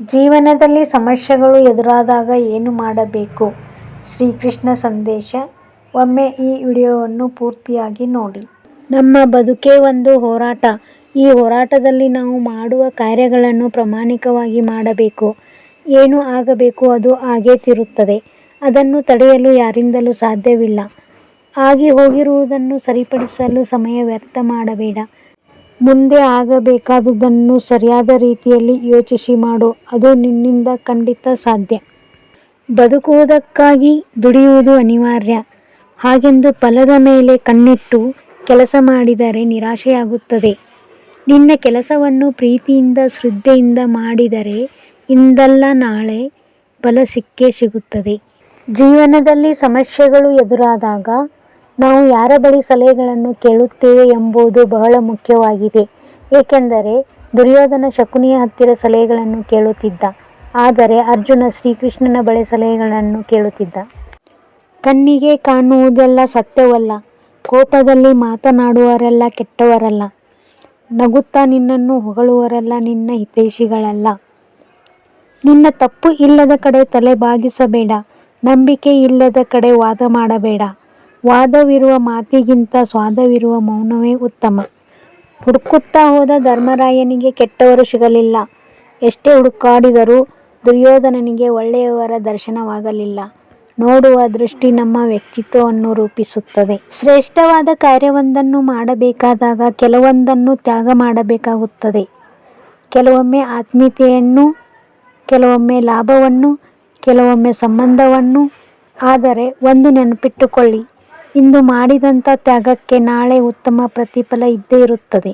ಜೀವನದಲ್ಲಿ ಸಮಸ್ಯೆಗಳು ಎದುರಾದಾಗ ಏನು ಮಾಡಬೇಕು? ಶ್ರೀಕೃಷ್ಣ ಸಂದೇಶ ಒಮ್ಮೆ ಈ ವಿಡಿಯೋವನ್ನು ಪೂರ್ತಿಯಾಗಿ ನೋಡಿ. ನಮ್ಮ ಬದುಕೇ ಒಂದು ಹೋರಾಟ. ಈ ಹೋರಾಟದಲ್ಲಿ ನಾವು ಮಾಡುವ ಕಾರ್ಯಗಳನ್ನು ಪ್ರಾಮಾಣಿಕವಾಗಿ ಮಾಡಬೇಕು. ಏನು ಆಗಬೇಕು ಅದು ಆಗೇ ತಿರುತ್ತದೆ ಅದನ್ನು ತಡೆಯಲು ಯಾರಿಂದಲೂ ಸಾಧ್ಯವಿಲ್ಲ. ಆಗಿ ಹೋಗಿರುವುದನ್ನು ಸರಿಪಡಿಸಲು ಸಮಯ ವ್ಯರ್ಥ ಮಾಡಬೇಡ. ಮುಂದೆ ಆಗಬೇಕಾದುದನ್ನು ಸರಿಯಾದ ರೀತಿಯಲ್ಲಿ ಯೋಚಿಸಿ ಮಾಡು. ಅದು ನಿನ್ನಿಂದ ಖಂಡಿತ ಸಾಧ್ಯ. ಬದುಕುವುದಕ್ಕಾಗಿ ದುಡಿಯುವುದು ಅನಿವಾರ್ಯ. ಹಾಗೆಂದು ಫಲದ ಮೇಲೆ ಕಣ್ಣಿಟ್ಟು ಕೆಲಸ ಮಾಡಿದರೆ ನಿರಾಶೆಯಾಗುತ್ತದೆ. ನಿನ್ನ ಕೆಲಸವನ್ನು ಪ್ರೀತಿಯಿಂದ, ಶ್ರದ್ಧೆಯಿಂದ ಮಾಡಿದರೆ ಇಂದಲ್ಲ ನಾಳೆ ಫಲ ಸಿಕ್ಕೇ ಸಿಗುತ್ತದೆ. ಜೀವನದಲ್ಲಿ ಸಮಸ್ಯೆಗಳು ಎದುರಾದಾಗ ನಾವು ಯಾರ ಬಳಿ ಸಲಹೆಗಳನ್ನು ಕೇಳುತ್ತೇವೆ ಎಂಬುದು ಬಹಳ ಮುಖ್ಯವಾಗಿದೆ. ಏಕೆಂದರೆ, ದುರ್ಯೋಧನ ಶಕುನಿಯ ಹತ್ತಿರ ಸಲಹೆಗಳನ್ನು ಕೇಳುತ್ತಿದ್ದ. ಆದರೆ, ಅರ್ಜುನ ಶ್ರೀಕೃಷ್ಣನ ಬಳಿ ಸಲಹೆಗಳನ್ನು ಕೇಳುತ್ತಿದ್ದ. ಕಣ್ಣಿಗೆ ಕಾಣುವುದೆಲ್ಲ ಸತ್ಯವಲ್ಲ. ಕೋಪದಲ್ಲಿ ಮಾತನಾಡುವವರೆಲ್ಲ ಕೆಟ್ಟವರಲ್ಲ. ನಗುತ್ತಾ ನಿನ್ನನ್ನು ಹೊಗಳುವರೆಲ್ಲ ನಿನ್ನ ಹಿತೈಷಿಗಳಲ್ಲ. ನಿನ್ನ ತಪ್ಪು ಇಲ್ಲದ ಕಡೆ ತಲೆ ಬಾಗಿಸಬೇಡ. ನಂಬಿಕೆ ಇಲ್ಲದ ಕಡೆ ವಾದ ಮಾಡಬೇಡ. ವಾದವಿರುವ ಮಾತಿಗಿಂತ ಸ್ವಾದವಿರುವ ಮೌನವೇ ಉತ್ತಮ. ಹುಡುಕುತ್ತಾ ಹೋದ ಧರ್ಮರಾಯನಿಗೆ ಕೆಟ್ಟವರು ಸಿಗಲಿಲ್ಲ. ಎಷ್ಟೇ ಹುಡುಕಾಡಿದರೂ ದುರ್ಯೋಧನನಿಗೆ ಒಳ್ಳೆಯವರ ದರ್ಶನವಾಗಲಿಲ್ಲ. ನೋಡುವ ದೃಷ್ಟಿ ನಮ್ಮ ವ್ಯಕ್ತಿತ್ವವನ್ನು ರೂಪಿಸುತ್ತದೆ. ಶ್ರೇಷ್ಠವಾದ ಕಾರ್ಯವೊಂದನ್ನು ಮಾಡಬೇಕಾದಾಗ ಕೆಲವೊಂದನ್ನು ತ್ಯಾಗ ಮಾಡಬೇಕಾಗುತ್ತದೆ. ಕೆಲವೊಮ್ಮೆ ಆತ್ಮೀಯತೆಯನ್ನು, ಕೆಲವೊಮ್ಮೆ ಲಾಭವನ್ನು, ಕೆಲವೊಮ್ಮೆ ಸಂಬಂಧವನ್ನು. ಆದರೆ ಒಂದು ನೆನಪಿಟ್ಟುಕೊಳ್ಳಿ. ಇಂದು ಮಾಡಿದಂಥ ತ್ಯಾಗಕ್ಕೆ ನಾಳೆ ಉತ್ತಮ ಪ್ರತಿಫಲ ಇದ್ದೇ ಇರುತ್ತದೆ.